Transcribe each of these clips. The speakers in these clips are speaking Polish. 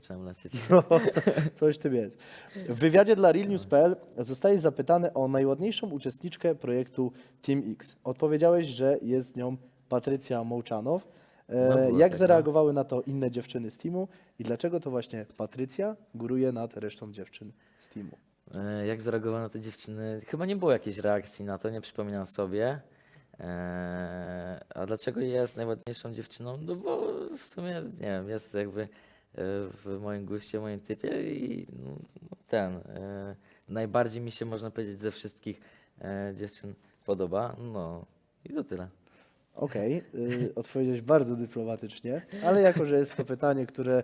zacząłem lecieć. No, co, coś w tym jest. W wywiadzie dla realnews.pl zostałeś zapytany o najładniejszą uczestniczkę projektu Team X. Odpowiedziałeś, że jest nią Patrycja Mołczanow. E, No, Jak tak, no. zareagowały na to inne dziewczyny z teamu i dlaczego to właśnie Patrycja góruje nad resztą dziewczyn z teamu? E, Jak zareagowano te dziewczyny? Chyba nie było jakiejś reakcji na to, nie przypominam sobie. E, A dlaczego jest najładniejszą dziewczyną? No bo w sumie, nie wiem, jest jakby w moim guście, moim typie i no, ten, e, najbardziej mi się, można powiedzieć, ze wszystkich e, dziewczyn podoba. No i to tyle. Okej, y, odpowiedziałeś bardzo dyplomatycznie, ale jako, że jest to pytanie, które,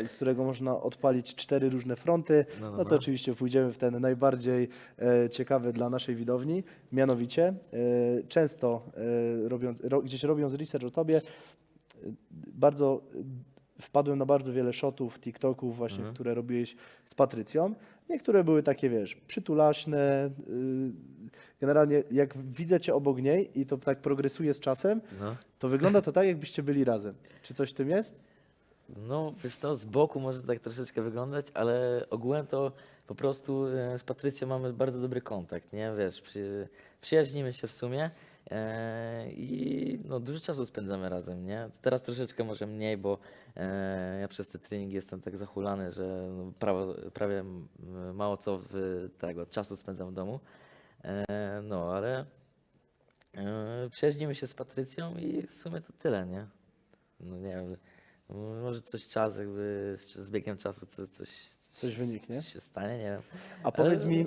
y, z którego można odpalić cztery różne fronty, No, no, no to oczywiście pójdziemy w ten najbardziej e, ciekawy dla naszej widowni. Mianowicie, e, często e, robiąc, ro, gdzieś robiąc research o tobie, e, bardzo e, wpadłem na bardzo wiele shotów, TikToków właśnie, Mhm. które robiłeś z Patrycją. Niektóre były takie, wiesz, przytulaśne. y, Generalnie jak widzę cię obok niej i to tak progresuje z czasem, No. to wygląda to tak, jakbyście byli razem. Czy coś w tym jest? No, wiesz co, z boku może tak troszeczkę wyglądać, ale ogółem to po prostu e, z Patrycją mamy bardzo dobry kontakt, nie? Wiesz, przy, przyjaźnimy się w sumie i no, dużo czasu spędzamy razem, nie? Teraz troszeczkę może mniej, bo e, ja przez te treningi jestem tak zahulany, że no, prawie m, mało co w tego czasu spędzam w domu. E, no, ale e, przyjaźnimy się z Patrycją i w sumie to tyle, nie? No nie wiem, może coś czas, jakby z, z biegiem czasu coś, coś, Coś wyniknie? Coś się stanie, nie wiem. A powiedz mi, e,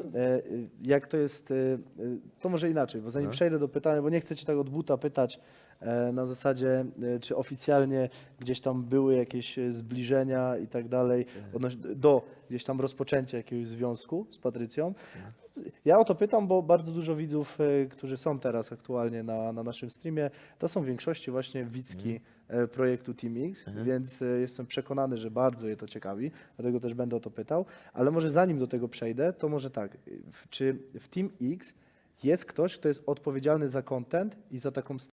jak to jest, e, y, to może inaczej, bo zanim No. przejdę do pytania, bo nie chcę cię tak od buta pytać e, na zasadzie, e, czy oficjalnie gdzieś tam były jakieś e, zbliżenia i tak dalej, odnoś- do gdzieś tam rozpoczęcia jakiegoś związku z Patrycją. Ja o to pytam, bo bardzo dużo widzów, e, którzy są teraz aktualnie na, na naszym streamie, to są w większości właśnie widzki e, projektu Team X, Mhm. więc e, jestem przekonany, że bardzo je to ciekawi, dlatego też będę o to pytał. Ale może zanim do tego przejdę, to może tak, czy w Team X jest ktoś, kto jest odpowiedzialny za content i za taką